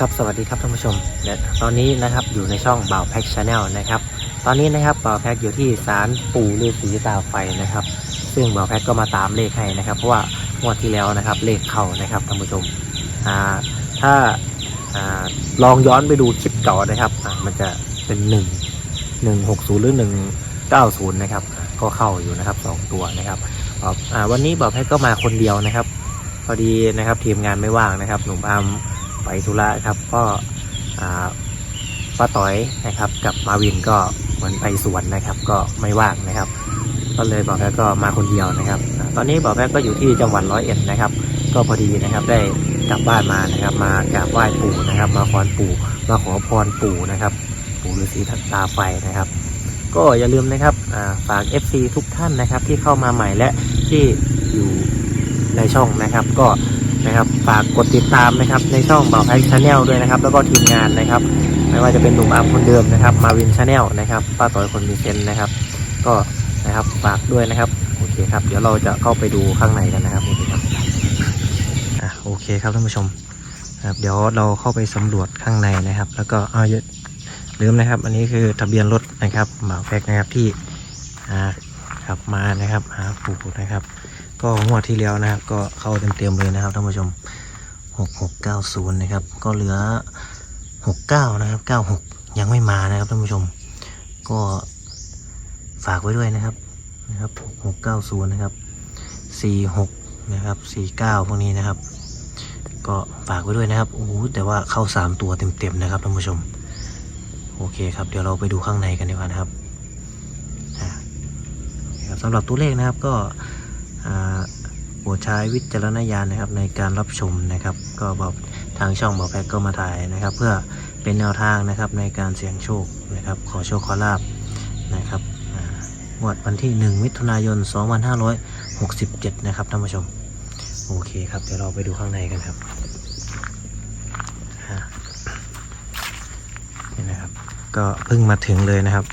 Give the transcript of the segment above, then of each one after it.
ครับสวัสดีครับท่านผู้ชมตอนนี้นะครับอยู่ในช่องบ่าวแพ็กชาแนลนะครับตอนนี้นะครับบ่าวแพ็กอยู่ที่ศาลปู่ฤาษีตาไฟนะครับ ซึ่งบ่าวแพ็กก็มาตามเลขให้นะครับ เพราะว่างวดที่แล้วนะครับเลขเข้านะครับท่านผู้ชมอ่าถ้าอ่าลองย้อนไปดูคลิปเก่านะครับอ่ามันจะเป็นหนึ่งหนึ่งหกศูนย์หรือหนึ่งเก้าศูนย์นะครับก็เข้าอยู่นะครับสองตัวนะครับอ่าวันนี้บ่าวแพ็กก็มาคนเดียวนะครับ พอดีนะครับทีมงานไม่ว่างนะครับหนุ่มอาม ไปธุระครับก็ป้าต้อยนะครับกับมาวินก็เหมือนไปสวนนะครับ ก็ไม่ว่างนะครับ ก็เลยบอกแพทย์ก็มาคนเดียวนะครับ ตอนนี้บอกแพทย์ก็อยู่ที่จังหวัดร้อยเอ็ดนะครับ ก็พอดีนะครับได้กลับบ้านมานะครับ มากราบไหว้ปู่นะครับ มาขอปู่มาขอพรปู่นะครับ ปู่ฤาษีทัตาไฟนะครับ ก็อย่าลืมนะครับฝาก FC ทุกท่านนะครับที่เข้ามาใหม่และที่อยู่ในช่องนะครับ ก็ นะครับ ฝากกดติดตามนะครับในช่องบ่าวแพ็กชาแนลด้วยนะครับ แล้วก็ทีมงานนะครับ ไม่ว่าจะเป็นหนุ่มอาร์มคนเดิมนะครับ มาวินชาแนลนะครับป้าต่อยคนมีเซนนะครับ ก็นะครับฝากด้วยนะครับโอเคครับ เดี๋ยวเราจะเข้าไปดูข้างในกันนะครับโอเคครับอะโอเคครับท่านผู้ชมนะครับเดี๋ยวเราเข้าไปสำรวจข้างในนะครับ แล้วก็เอาอย่าลืมนะครับ อันนี้คือทะเบียนรถนะครับหมาแฟกนะครับที่อ่าขับมานะครับหาปู่นะครับ ก็งวดที่แล้วนะครับ ก็เข้าเต็มๆเลยนะครับท่านผู้ชมหกหกเก้าศูนย์นะครับ ก็เหลือหกเก้านะครับเก้าหกยังไม่มานะครับท่านผู้ชม ก็ฝากไว้ด้วยนะครับนะครับหกเก้าศูนย์นะครับสี่หกนะครับสี่เก้าพวกนี้นะครับ ก็ฝากไว้ด้วยนะครับโอ้แต่ว่าเข้าสามตัวเต็มๆนะครับท่านผู้ชม โอเคครับ เดี๋ยวเราไปดูข้างในกันดีกว่านะครับสำหรับตัวเลขนะครับก็ โปรดใช้วิจารณญาณนะครับในการรับชมนะครับ ก็บอกทางช่องบอกแพ็กก็มาถ่ายนะครับ เพื่อเป็นแนวทางนะครับในการเสี่ยงโชคนะครับ ขอโชคขอลาบนะครับงวดวันที่ 1 มิถุนายน 2567 นะครับท่านผู้ชม โอเคครับเดี๋ยวเราไปดูข้างในกันครับนี่นะครับ ก็เพิ่งมาถึงเลยนะครับ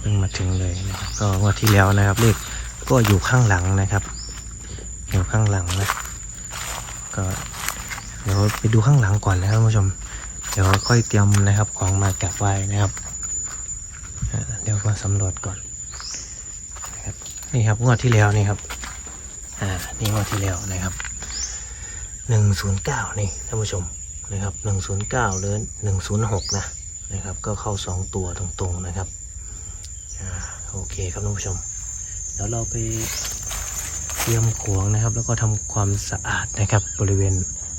เพิ่งมาถึงเลยนะครับก็งวดที่แล้วนะครับเลข ก็อยู่ข้างหลังนะครับ อยู่ข้างหลังนะ ก็เดี๋ยวไปดูข้างหลังก่อนนะครับท่านผู้ชม เดี๋ยวค่อยเตรียมนะครับของมากราบไว้นะครับเดี๋ยวมาสำรวจก่อนนะครับนี่ครับงวดที่แล้วนี่ครับ อ่า นี่งวดที่แล้วนะครับหนึ่งศูนย์เก้านี่ท่านผู้ชมนะครับหนึ่งศูนย์เก้าหรือหนึ่งศูนย์หกนะนะครับ ก็เข้าสองตัวตรงๆนะครับ อ่า โอเคครับท่านผู้ชม เดี๋ยวเราไปเตรียมขวงนะครับ แล้วก็ทำความสะอาดนะครับ บริเวณ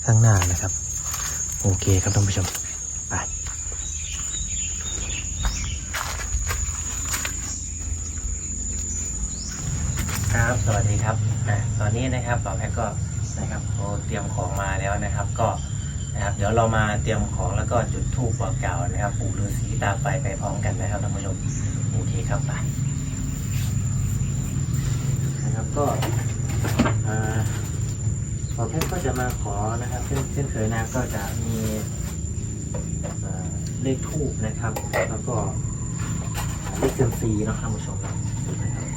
ข้างหน้านะครับ โอเคครับท่านผู้ชมไปครับ สวัสดีครับอะตอนนี้นะครับบ่าแพ็กก็นะครับโอ้เตรียมของมาแล้วนะครับ ก็นะครับ เดี๋ยวเรามาเตรียมของแล้วก็จุดธูปบอกกล่าวนะครับ ปู่ฤาษีตาไฟไปพร้อมกันนะครับท่านผู้ชมโอเคครับไป นะครับก็อ่าบ่าวแพ็กก็จะมาขอนะครับเช่นเช่นเคยนะก็จะมีเลขทูปนะครับ แล้วก็เลขเซมซีนะท่านผู้ชมนะครับ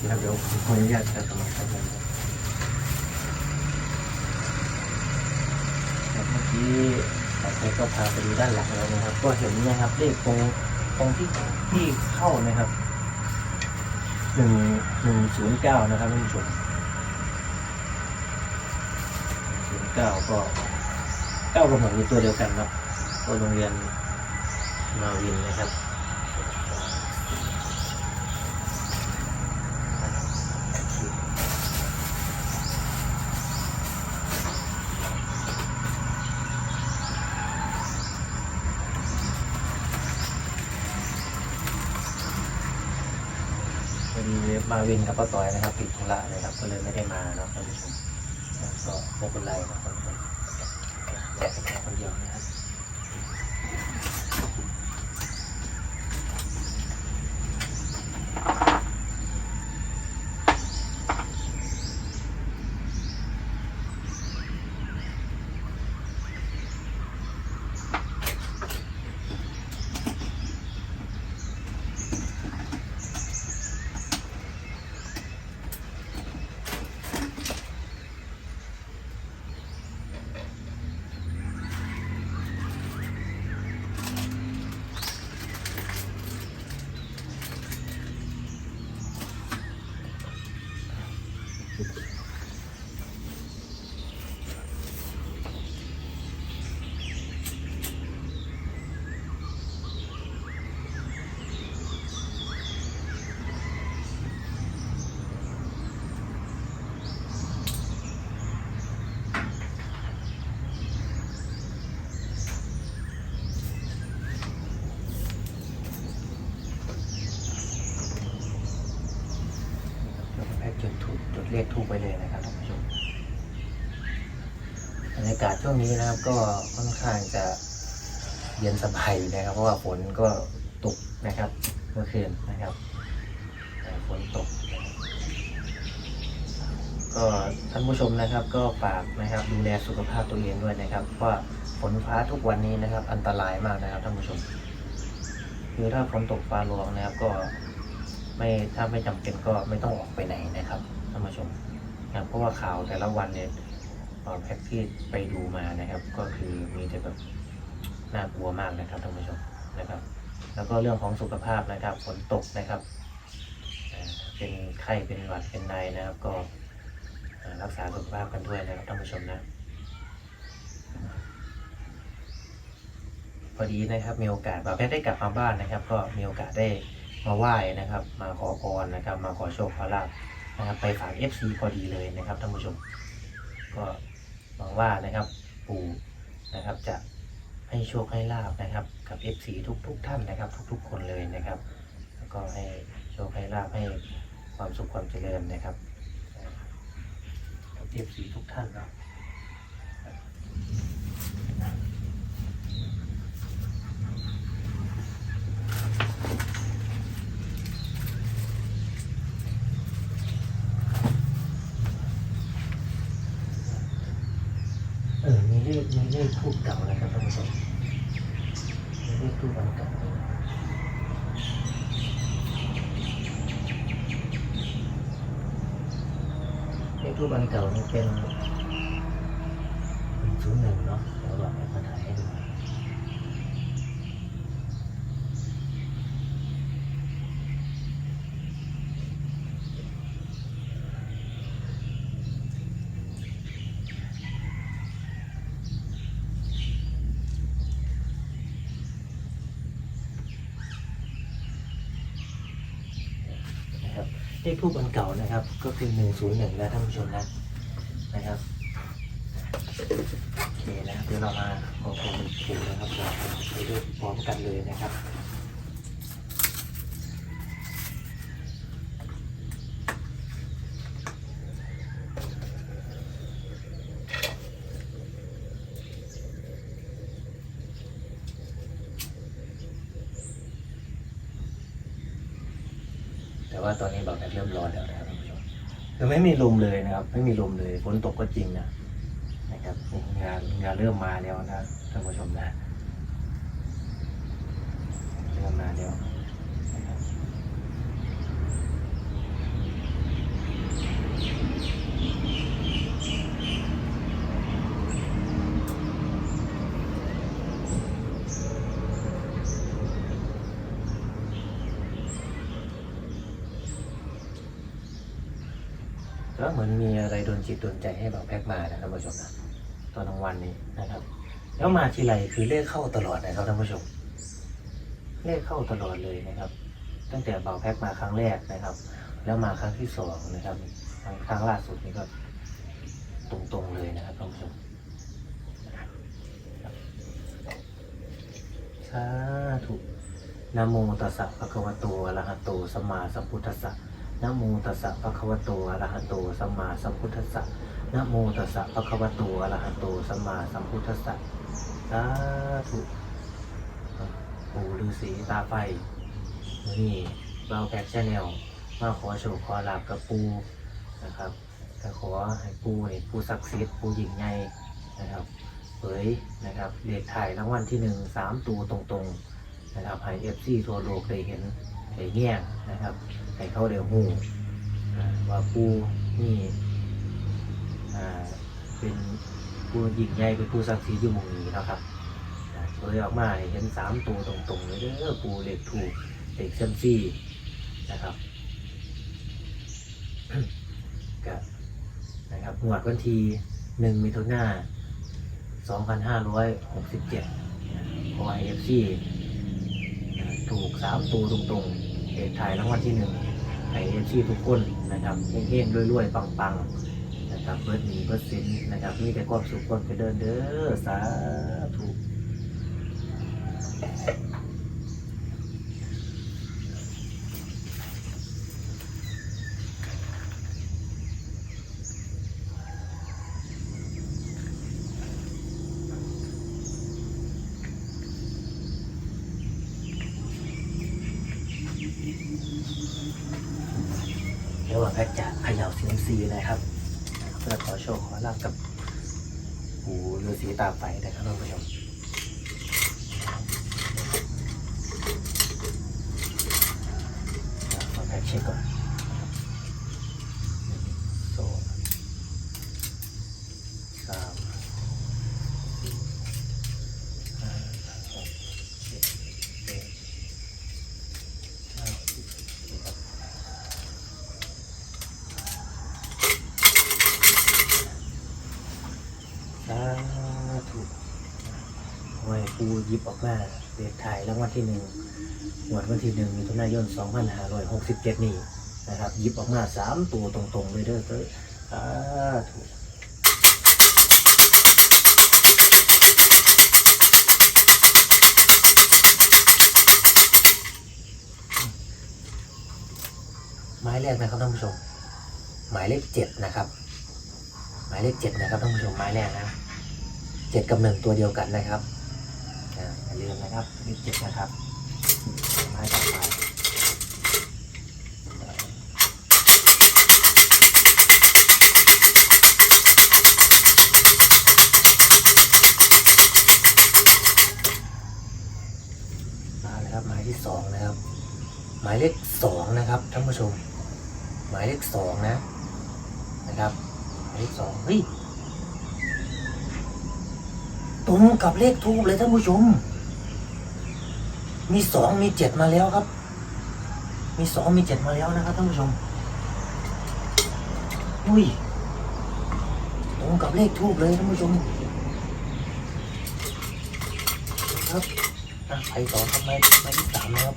นะครับเดี๋ยวผมขออนุญาตจะสมัครครับผมครับเมื่อกี้ผมก็พาไปดูด้านหลังแล้วนะครับ ก็เห็นนะครับเลขตรงตรงที่ที่เข้านะครับ หนึ่งหนึ่งศูนย์เก้านะครับท่านผู้ชมศูนย์เก้าก็เก้ากับหกมีตัวเดียวกันเนาะก็โรงเรียนมาวินนะครับ มาวินกับป้าต่อยนะครับติดธุระนะครับ ก็เลยไม่ได้มาเนาะท่านผู้ชมก็ไม่เป็นไรนะครับคนเดียวนะครับ ดี๋ยวแพ็กจุดถูกจุดเลขถูกไปเลยนะครับท่านผู้ชมบรรยากาศช่วงนี้นะครับ ก็ค่อนข้างจะเย็นสบายอยู่นะครับ เพราะว่าฝนก็ตกนะครับเมื่อคืนนะครับแต่ฝนตก ก็ท่านผู้ชมนะครับ ก็ฝากนะครับดูแลสุขภาพตัวเองด้วยนะครับเพราะว่าฝนฟ้าทุกวันนี้นะครับ อันตรายมากนะครับท่านผู้ชม คือถ้าฝนตกฟ้าร้องนะครับก็ ไม่ถ้าไม่จำเป็นก็ไม่ต้องออกไปไหนนะครับท่านผู้ชมนะเพราะว่าข่าวแต่ละวันเนี่ยตอแพ็กที่ไปดูมานะครับ ก็คือมีแต่แบบน่ากลัวมากนะครับท่านผู้ชมนะครับ แล้วก็เรื่องของสุขภาพนะครับฝนตกนะครับเป็นไข้เป็นหวัดเป็นในนะครับ ก็รักษาสุขภาพกันด้วยนะครับท่านผู้ชมนะพอดีนะครับมีโอกาสบาแพทได้กลับมาบ้านนะครับ ก็มีโอกาสได้ มาไหว้นะครับ มาขอพรนะครับ มาขอโชคขอลาภนะครับ ไปฝาก FC พอดีเลยนะครับท่านผู้ชม ก็หวังว่านะครับปู่นะครับจะให้โชคให้ลาบนะครับ กับ FC ทุกทุกๆท่านนะครับ ทุก ๆ คนเลยนะครับ แล้วก็ให้โชคให้ลาบให้ความสุขความเจริญนะครับกับ FC ทุกท่านเนาะ เอ อมีเลขมีเลขทูบเก่านะครับท่านผู้ชมมีเลขทูบอันเก่าเลขทูบันเก่านี่เป็นศูนย์หนึ่งเนาะเดี๋ยวเราไปมาถ่ายให้ดูนะครับ เลขทูบอันเก่านะครับ ก็คือหนึ่งศูนย์หนึ่งนะท่านผู้ชมนะนะครับโอเคนะครับเดี๋ยวเรามาขอพรปู่นะครับเราไปด้วยพร้อมกันเลยนะครับ แต่ว่าตอนนี้บอกแดดเริ่มร้อนแล้วนะครับท่านผู้ชมคือ ไม่มีลมเลยนะครับ ไม่มีลมเลยฝนตกก็จริงนะนะครับงานงานเริ่มมาแล้วนะท่านผู้ชมนะเริ่มมาแล้วนะครับก็ เหมือนมีอะไรโดนจิตโดนใจให้แบบแพ็กมานะท่านผู้ชมนะตอนกลางวันนี้นะครับ แล้วมาทีไรคือเลขเข้าตลอดนะครับท่านผู้ชม เลขเข้าตลอดเลยนะครับ ตั้งแต่เบาแพ็กมาครั้งแรกนะครับ แล้วมาครั้งที่สองนะครับครั้งล่าสุดนี่ก็ตรงๆเลยนะครับท่านผู้ชมสาธุนะโมตัสสะภะคะวะโตอะระหะโตสัมมาสัมพุทธัสสะ นะโมตัสสะภะคะวะโตอะระหะโตสัมมาสัมพุทธัสสะนะโมตัสสะภะคะวะโตอะระหะโตสัมมาสัมพุทธัสสะสาธุปู่ฤาษีตาไฟนี่เราแพ็กชาแนลมาขอโชคขอลาบกับปูนะครับก็ขอให้ปูนี่ปูศักดิ์สิทธิ์ปูหญิงใหญ่นะครับเผยนะครับเลขถ่ายรางวัลที่หนึ่งสามตัวตรงๆนะครับให้เอฟซีทั่วโลกได้เห็น ได้แง่งนะครับให้เขาเดี๋ยวหูว่าปูนี่เป็นปูหญิงใหญ่เป็นปูศักดิ์สิทธิ์อยู่มุงนี้นะครับเปิดออกมาเห็นสามตัวตรงๆเลยเด้อปูเหล็กถูกเหล็กเซมซี่นะครับกับนะครับงวดวันที่หนึ่งมิถุนาสองพันห้าร้อยหกสิบเจ็ดขอเอฟซีถูกสามตัวตรงๆ เหตุถ่ายรางวัลที่หนึ่งไอเอฟซีทุกคนนะครับเฮงๆรวยๆปังๆนะครับเบิร์ดหนีเบิร์ดสินนะครับมีแต่ความสุขความเจริญเด้อสาธุ เดี๋ยวว่าแพ็กจะเขย่าเซียมซีนะครับเพื่อขอโชคขอลาบกับปู่ฤาษีตาไฟนะครับท่านผู้ชมขอแพ็กเช็คก่อนสองสามสี่ห้าหกเจ็ดแปดเก้าสิบครับ สาธุไว้ปูหยิบออกมาเด็กถ่ายรางวัลที่หนึ่งงวดวันที่หนึ่งมิถุนายน 2567 นี้นะครับหยิบออกมาสามตัวตรงๆเลยเด้อเด้อสาธุหมายเลขนะครับท่านผู้ชม หมายเลขเจ็ดนะครับ หมายเลขเจ็ดนะครับท่านผู้ชมหมายแรกนะเจ็ดกับหนึ่งตัวเดียวกันนะครับอย่าลืมนะครับเลขเจ็ดนะครับไม้ต่อไปมาเลยครับหมายที่สองนะครับ หมายเลขสองนะครับท่านผู้ชม หมายเลขสองนะนะครับ เลขสองเฮ้ยตรงกับเลขทูบเลยท่านผู้ชม มีสองมีเจ็ดมาแล้วครับ มีสองมีเจ็ดมาแล้วนะครับท่านผู้ชมอุ้ยตรงกับเลขทูบเลยท่านผู้ชมครับไปต่อทำไมไปที่สามนะครับ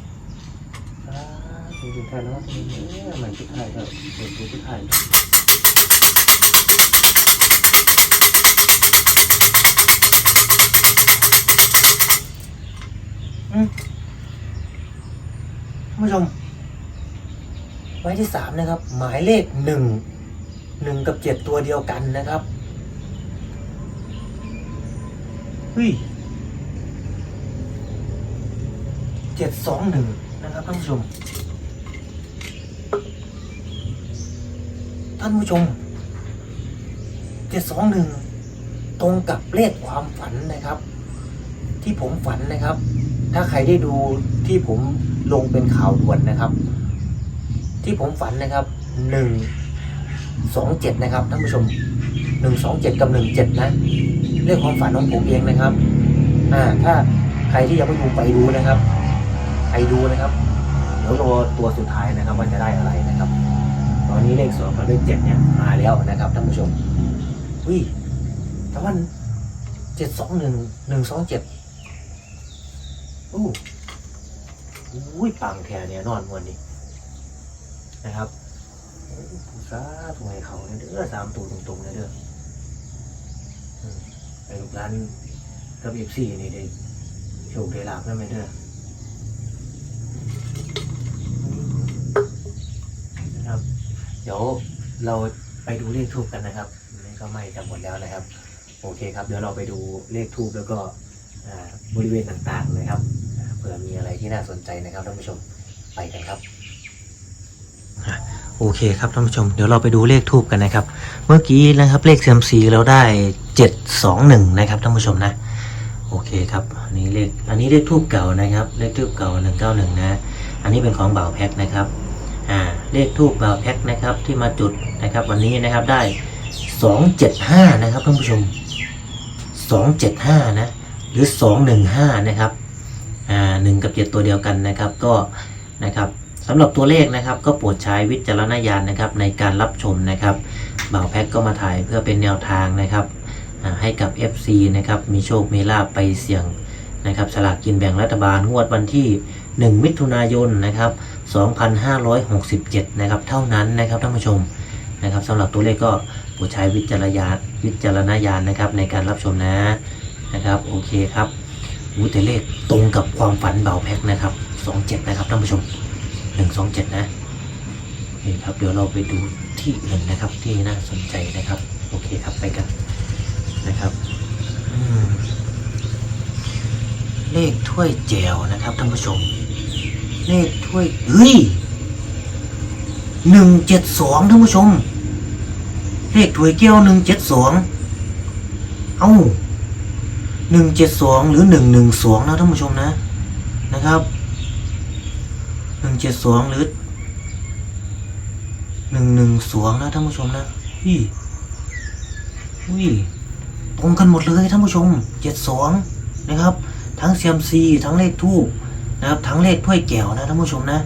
อ่าดูดูท่านนะครับเนี่ยมันชุดไทยครับเด็กดูชุดไทย ท่านผู้ชมไว้ที่สามนะครับ หมายเลขหนึ่งหนึ่งกับเจ็ดตัวเดียวกันนะครับเฮ้ยเจ็ดสองหนึ่งนะครับท่านผู้ชม ท่านผู้ชมเจ็ดสองหนึ่งตรงกับเลขความฝันนะครับ ที่ผมฝันนะครับ ถ้าใครได้ดูที่ผมลงเป็นข่าวด่วนนะครับ ที่ผมฝันนะครับหนึ่งสองเจ็ดนะครับท่านผู้ชมหนึ่งสองเจ็ดกับหนึ่งเจ็ดนะเรื่องความฝันของผมเองนะครับอ่าถ้าใครที่ยังไม่ดูไปดูนะครับไปดูนะครับเดี๋ยวรอตัวสุดท้ายนะครับว่าจะได้อะไรนะครับ ตอนนี้เลขสองกับเลขเจ็ดเนี่ยมาแล้วนะครับท่านผู้ชมวิแต่ว่าเจ็ดสองหนึ่งหนึ่งสองเจ็ด โอ้อุ้ยปังแท้เนี่ยนอนมวนนี้นะครับโอ้ผู้ซาถวยเขาเนี่ยเด้อสามตัวตรงๆเลยเด้ออืมไปลูกร้านกับเอฟซีนี่ได้โชคได้ลาบนั่นไหมเด้อนะครับ เดี๋ยวเราไปดูเลขทูบกันนะครับนี่ก็ไม่จะหมดแล้วนะครับ โอเคครับ เดี๋ยวเราไปดูเลขทูบแล้วก็บริเวณต่างๆนะครับ ผื่อมีอะไรที่น่าสนใจนะครับท่านผู้ชมไปกันครับ โอเคครับท่านผู้ชม เดี๋ยวเราไปดูเลขทูบกันนะครับ เมื่อกี้นะครับเลขเซียมซีเราได้เจ็ดสองหนึ่งนะครับท่านผู้ชมนะ โอเคครับอันนี้เลขอันนี้เลขทูบเก่านะครับ เลขทูบเก่าหนึ่งเก้าหนึ่งนะ อันนี้เป็นของบ่าวแพ็คนะครับอ่าเลขทูบบ่าวแพ็คนะครับที่มาจุดนะครับวันนี้นะครับได้สองเจ็ดห้านะครับท่านผู้ชมสองเจ็ดห้านะหรือ215นะครับอ่านึ่งกับ เจ็ดตัวเดียวกันนะครับก็นะครับสำหรับตัวเลขนะครับ ก็โปรดใช้วิจารณญาณนะครับในการรับชมนะครับบ่าวแพ็กก็มาถ่ายเพื่อเป็นแนวทางนะครับให้กับ FC นะครับมีโชคมีลาบไปเสี่ยงนะครับฉลากกินแบ่งรัฐบาลงวดวันที่ 1 มิถุนายนนะครับ2567นะครับเท่านั้นนะครับท่านผู้ชมนะครับสำหรับตัวเลขก็โปรดใช้วิจารณญาณวิจารณญาณนะครับในการรับชมนะนะครับโอเคครับ อู้แต่เลขตรงกับความฝันเบาแพ็กนะครับ27นะครับท่านผู้ชม127นะนี่ครับเดี๋ยวเราไปดูที่อื่นนะครับที่น่าสนใจนะครับ โอเคครับไปกันนะครับเลขถ้วยแจวนะครับท่านผู้ชม เลขถ้วยเฮ้ยหนึ่งเจ็ดสองท่านผู้ชม เลขถ้วยแก้วหนึ่งเจ็ดสองเอ้า หนึ่งเจ็ดสองหรือหนึ่งหนึ่งสองนะท่านผู้ชมนะนะครับหนึ่งเจ็ดสองหรือหนึ่งหนึ่งสองนะท่านผู้ชมนะฮี่อุ้ยตรงกันหมดเลยท่านผู้ชมเจ็ดสองนะครับ ทั้งเซียมซีทั้งเลขทูบนะครับ ทั้งเลขถ้วยแก้วนะท่านผู้ชมนะ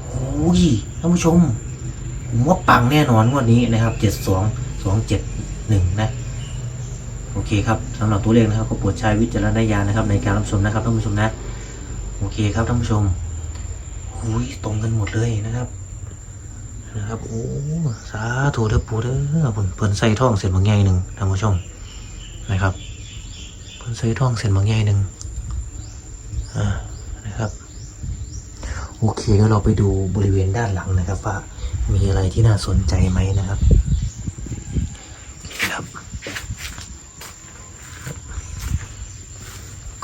โอ้ยท่านผู้ชมผมว่าปังแน่นอนงวดนี้นะครับเจ็ดสองสองเจ็ดหนึ่งนะ โอเคครับสำหรับตัวเลขนะครับก็โปรดใช้วิจารณญาณนะครับ ในการรับชมนะครับท่านผู้ชมนะโอเคครับท่านผู้ชมหุยตรงกันหมดเลยนะครับนะครับโอ้สาธุเด้อปูเด้อเพิ่นเพิ่นใส่ท่องเส้นบางใหญ่หนึ่งท่านผู้ชมนะครับเพิ่นใส่ท่องเส้นบางใหญ่หนึ่งอ่านะครับโอเคแล้วเราไปดูบริเวณด้านหลังนะครับว่ามีอะไรที่น่าสนใจไหมนะครับ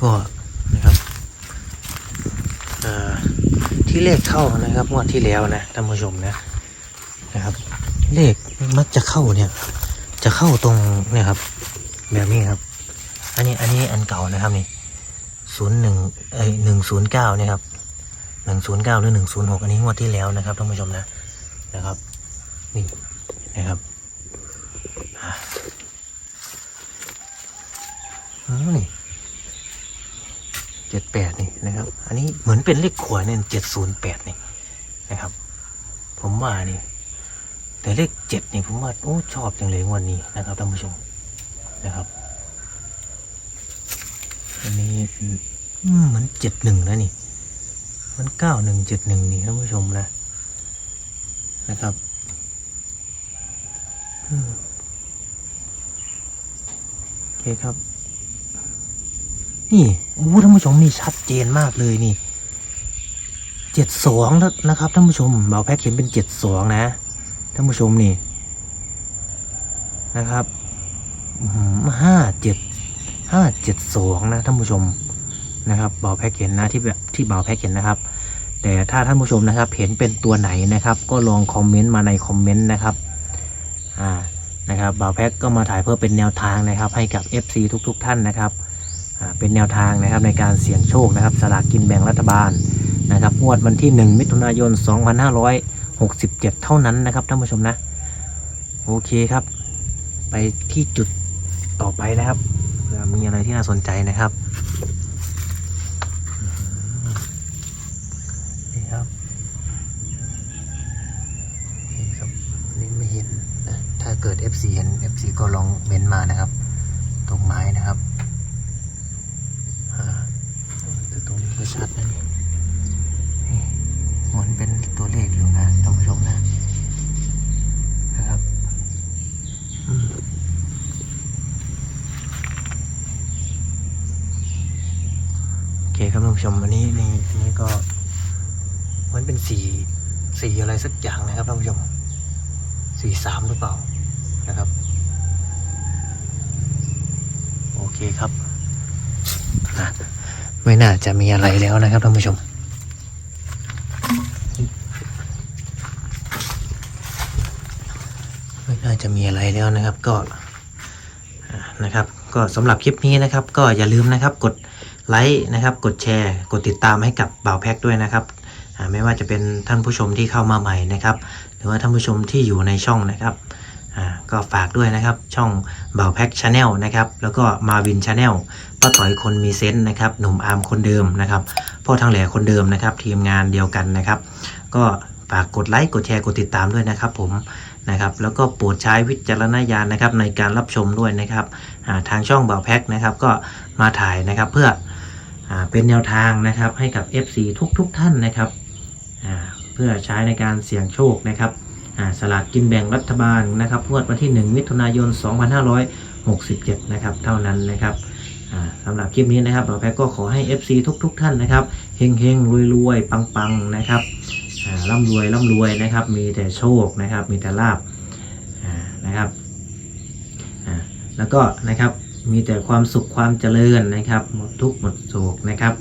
ก็นะครับที่เลขเข้านะครับงวดที่แล้วนะท่านผู้ชมนะนะครับ เลขมักจะเข้าเนี่ย จะเข้าตรงเนี่ยครับ แบบนี้ครับ อันนี้อันนี้อันเก่านะครับนี่ศูนย์หนึ่งเอ้ยหนึ่งศูนย์เก้านี่ครับหนึ่งศูนย์เก้าหรือหนึ่งศูนย์หกอันนี้งวดที่แล้วนะครับท่านผู้ชมนะนะครับนี่นะครับอะอืมนี่ จ็ดแปดนี่นะครับ อันนี้เหมือนเป็นเลขขวายเนี่ยเจ็ดศูนย์แปดนี่นะครับ ผมว่านี่ แต่เลขเจ็ดนี่ผมว่าโอ้ชอบจังเลยวันนี้นะครับท่านผู้ชมนะครับ อันนี้เหมือนเจ็ดหนึ่งนะนี่ มันเก้าหนึ่งเจ็ดหนึ่งนี่ท่านผู้ชมนะนะครับโอเคครับ นี่โอ้ท่านผู้ชมนี่ชัดเจนมากเลยนี่เจ็ดสองนะครับท่านผู้ชมเบาแพ็กเห็นเป็นเจ็ดสองนะท่านผู้ชมนี่นะครับห้าเจ็ดห้าเจ็ดสองนะท่านผู้ชมนะครับเบาแพ็กเห็นนะที่แบบที่เบาแพ็กเห็นนะครับ แต่ถ้าท่านผู้ชมนะครับ เห็นเป็นตัวไหนนะครับ ก็ลองคอมเมนต์มาในคอมเมนต์นะครับอ่านะครับเบาแพ็กก็มาถ่ายเพื่อเป็นแนวทางนะครับ ให้กับ FC ทุก ๆ ท่านนะครับ เป็นแนวทางนะครับในการเสี่ยงโชคนะครับสลากกินแบ่งรัฐบาลนะครับงวดวันที่ 1 มิถุนายน 2567 เท่านั้นนะครับท่านผู้ชมนะ โอเคครับ ไปที่จุดต่อไปนะครับเผื่อมีอะไรที่น่าสนใจนะครับนี่ครับนี่ครับนี่ไม่เห็นนะถ้าเกิด FC เห็น FC ก็ลองเม้นมานะครับ ตรงไม้นะครับ ชัดนะนี่นี่เหมือนเป็นตัวเลขอยู่นะท่านผู้ชมนะนะครับโอเคครับท่านผู้ชมอันนี้นี่อันนี้ก็เหมือนเป็นสีสีอะไรสักอย่างนะครับท่านผู้ชมสีสามหรือเปล่านะครับ โอเคครับอะ ไม่น่าจะมีอะไรแล้วนะครับท่านผู้ชม ไม่น่าจะมีอะไรแล้วนะครับก็นะครับ ก็สำหรับคลิปนี้นะครับ ก็อย่าลืมนะครับกดไลค์นะครับ กดแชร์ กดติดตามให้กับบ่าวแพ็กด้วยนะครับไม่ว่าจะเป็นท่านผู้ชมที่เข้ามาใหม่นะครับ หรือว่าท่านผู้ชมที่อยู่ในช่องนะครับ ก็ฝากด้วยนะครับ ช่องเบาแพ็กชาแนลนะครับ แล้วก็มาวินชาแนลป้าต่อยคนมีเซนส์นะครับ หนุ่มอาร์มคนเดิมนะครับ พ่อทางแหล่คนเดิมนะครับ ทีมงานเดียวกันนะครับ ก็ฝากกดไลค์กดแชร์กดติดตามด้วยนะครับ ผมนะครับ แล้วก็โปรดใช้วิจารณญาณนะครับ ในการรับชมด้วยนะครับทางช่องเบาแพ็กนะครับ ก็มาถ่ายนะครับเพื่ออเป็นแนวทางนะครับให้กับ FC ทุกๆทท่านนะครับเพื่อใช้ในการเสี่ยงโชคนะครับ สลากกินแบ่งรัฐบาลนะครับงวดวันที่ 1 มิถุนายน 2567 นะครับเท่านั้นนะครับสำหรับคลิปนี้นะครับบ่าวแพ็กก็ขอให้ FC ทุกๆทท่านนะครับเฮงเฮงรวยรวยๆปังนะครับร่ำรวยร่ำรวยนะครับ มีแต่โชคนะครับ มีแต่ลาบนะครับแล้วก็นะครับมีแต่ความสุขความเจริญนะครับ หมดทุกหมดโศกนะครับ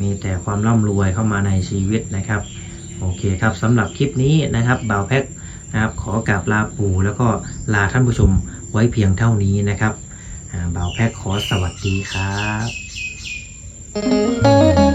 มีแต่ความร่ำรวยเข้ามาในชีวิตนะครับ โอเคครับสำหรับคลิปนี้นะครับบ่าวแพ็ นะครับ ขอกราบลาปู่แล้วก็ลาท่านผู้ชมไว้เพียงเท่านี้นะครับบ่าวแพ็กขอสวัสดีครับ